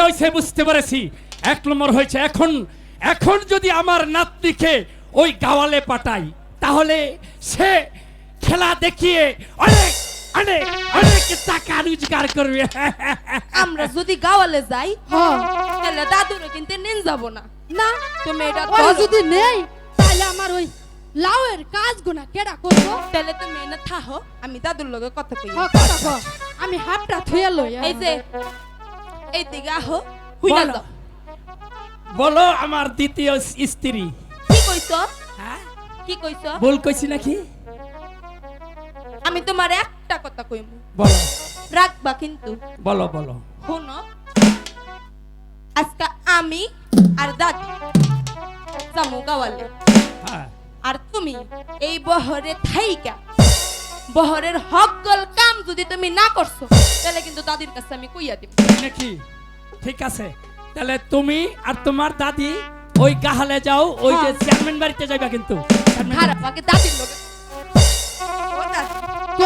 হয়েছে বুঝতে পেরেছি। এক নম্বর হয়েছে এখন এখন যদি আমার নাতনিকে ওই গাওয়ালে পাঠাই তাহলে সে খেলা দেখিয়ে অনেক অনেক অনেক টাকা রোজগার করবে। আমরা যদি গাওয়ালে যাই হ্যাঁ। তাহলে দাদুরও কিন্তু নিন যাব না। না তুমি এটা যদি নেই তাহলে আমার ওই লাউয়ের কাজ গুনা কেডা করব? তাহলে তুমি এনে থাহো আমি দাদুর লগে কথা কই। হ, কথা ক। আমি হাফটা থুয়ে লই এই যে এই দিকে আহো হুইনা বলো। যাও বলো আমার দ্বিতীয় স্ত্রী। কি কইছো? হ্যাঁ? কি কইছো? ভুল কইছি নাকি? আমি তোমার একটা কথা কইমু। বলো। রাখবা কিন্তু। বলো বলো। শোনো আজকে আমি আর দাদি জামু গাওয়ালে। হ্যাঁ। আর তুমি এই বহরে থাইকা। বহরের হকগল কাম যদি তুমি না করছ তাহলে কিন্তু দাদির কাছে আমি কইয়া দিব। নাকি ঠিক আছে। তাহলে তুমি আর তোমার দাদি ওই গাহালে যাও ওই যে হ্যাঁ। চেয়ারম্যান বাড়িতে যাইবা কিন্তু। খারাপ আগে দাদির লগে। ও দাদি, ক,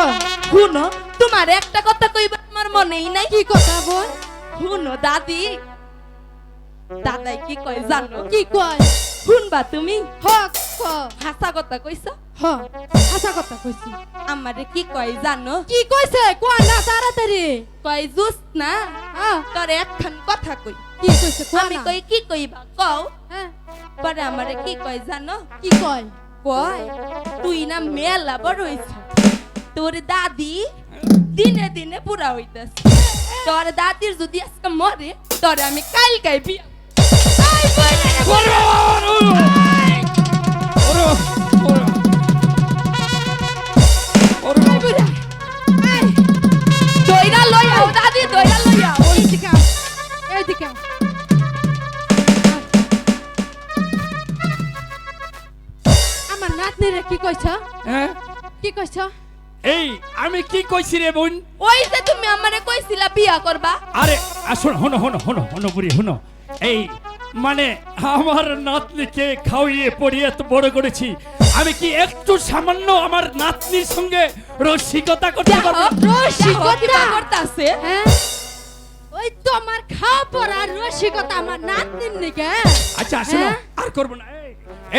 শুনো তোমার একটা কথা কইবা আমার মনেই নাই। কি কথা বল? শুনো দাদি। দাদাই কি কয় জানো? কি কয়? শুনবা তুমি? হ ক হাসা কথা কইছো? হ আশা কথা কইছি। আমারে কি কয় জানো? কি কইছে? কয় না তাড়াতাড়ি। কয় জুস না? তোরে একখান কথা কই। কি কইছে কয় আমি কই কি কইবা? কও। হ্যাঁ পরে আমারে কি কয় জানো? কি কয়? কয় তুই না মেলা বড় হইছ। তোর দাদি দিনে দিনে পুরা হইতাস তোর দাদির যদি আজকে মরে তোরে আমি কাল কাই বিয়া কি কইছ? হ্যাঁ? কি কইছ? এই আমি কি কইছি রে বোন? ওই যে তুমি আমারে কইছিলা বিয়া করবা। আরে আসুন হনো হনো হনো হনো বুড়ি হনো এই মানে আমার নাতনিকে খাওয়িয়ে পড়িয়ে এত বড় করেছি। আমি কি একটু সামান্য আমার নাতনির সঙ্গে রসিকতা করতে পারব? রসিকতা? করতাছে? হ্যাঁ? ওই তো আমার খাওয়া পড়ার রসিকতা আমার নাতনির নিকে। আচ্ছা শোনো হ্যাঁ? আর করব না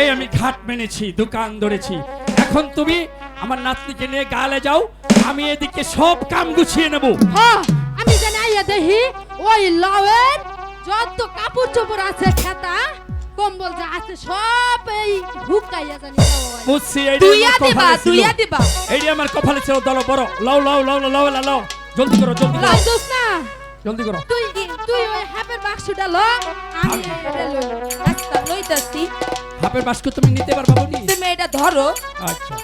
এই, এই আমি ঘাট মেনেছি দোকান ধরেছি। এখন তুমি আমার নাতনিকে নিয়ে গালে যাও আমি এদিকে সব কাম গুছিয়ে নেব। আমি জানি আইয়া দেখি ওই লাউয়ের যত কাপড় চোপড় আছে খেতা কম্বল যা আছে সব এই হুকাইয়া জানি। বুঝছি দুইয়া দিবা। দুইয়া দিবা। এইটা আমার কপালে ছিল দলো বড়। লাও লাও লাও লাও লাও লাও জলদি করো জলদি করো। লাইদোস না। জলদি করো। তুই তুই ওই হ্যাপের বাক্সটা ল আমি এটা লই লইতাছি। হাপের বাস্ক তুমি নিতে পারবা বলি? তুমি এটা ধরো। আচ্ছা।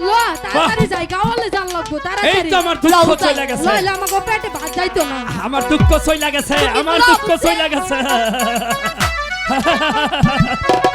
ল তাড়াতাড়ি যাই গাওয়ালে জান লাগবো এই তো আমার দুঃখ লাগেছে চলে গেছে। লইলে আমাকে পেটে ভাত যাইতো না। আমার দুঃখ চলে গেছে তুমি আমার দুঃখ বুঝে? চলে গেছে।